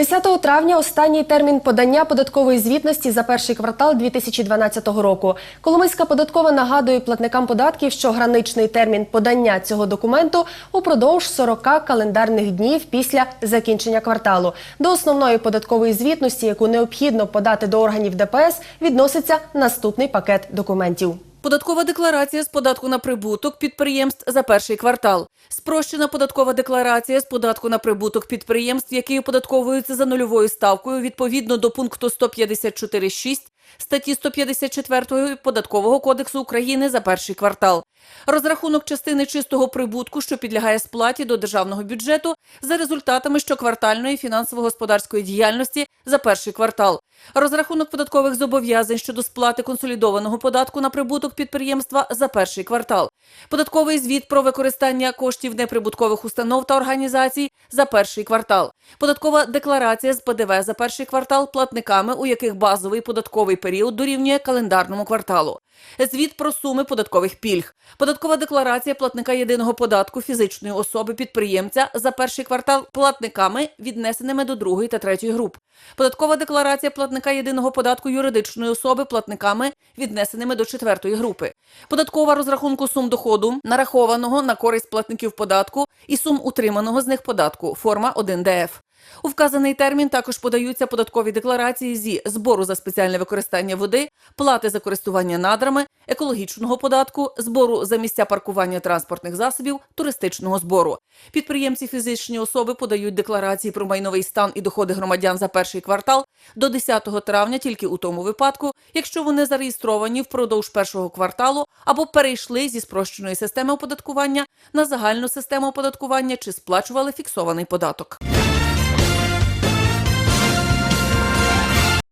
10 травня останній термін подання податкової звітності за перший квартал 2012 року. Коломийська податкова нагадує платникам податків, що граничний термін подання цього документу упродовж 40 календарних днів після закінчення кварталу. До основної податкової звітності, яку необхідно подати до органів ДПС, відноситься наступний пакет документів. Податкова декларація з податку на прибуток підприємств за перший квартал. Спрощена податкова декларація з податку на прибуток підприємств, які оподатковуються за нульовою ставкою відповідно до пункту 154.6 статті 154 Податкового кодексу України за перший квартал. Розрахунок частини чистого прибутку, що підлягає сплаті до державного бюджету за результатами щоквартальної фінансово-господарської діяльності за перший квартал. Розрахунок податкових зобов'язань щодо сплати консолідованого податку на прибуток підприємства за перший квартал. Податковий звіт про використання коштів неприбуткових установ та організацій за перший квартал. Податкова декларація з ПДВ за перший квартал платниками, у яких базовий податковий період дорівнює календарному кварталу. Звіт про суми податкових пільг. Податкова декларація платника єдиного податку фізичної особи підприємця за перший квартал платниками, віднесеними до другої та третьої груп. Податкова декларація платника єдиного податку юридичної особи платниками, віднесеними до четвертої групи. Податкова розрахунку сум доходу, нарахованого на користь платників податку і сум утриманого з них податку. Форма 1ДФ. У вказаний термін також подаються податкові декларації зі збору за спеціальне використання води, плати за користування надрами, екологічного податку, збору за місця паркування транспортних засобів, туристичного збору. Підприємці фізичні особи подають декларації про майновий стан і доходи громадян за перший квартал до 10 травня тільки у тому випадку, якщо вони зареєстровані впродовж першого кварталу або перейшли зі спрощеної системи оподаткування на загальну систему оподаткування чи сплачували фіксований податок.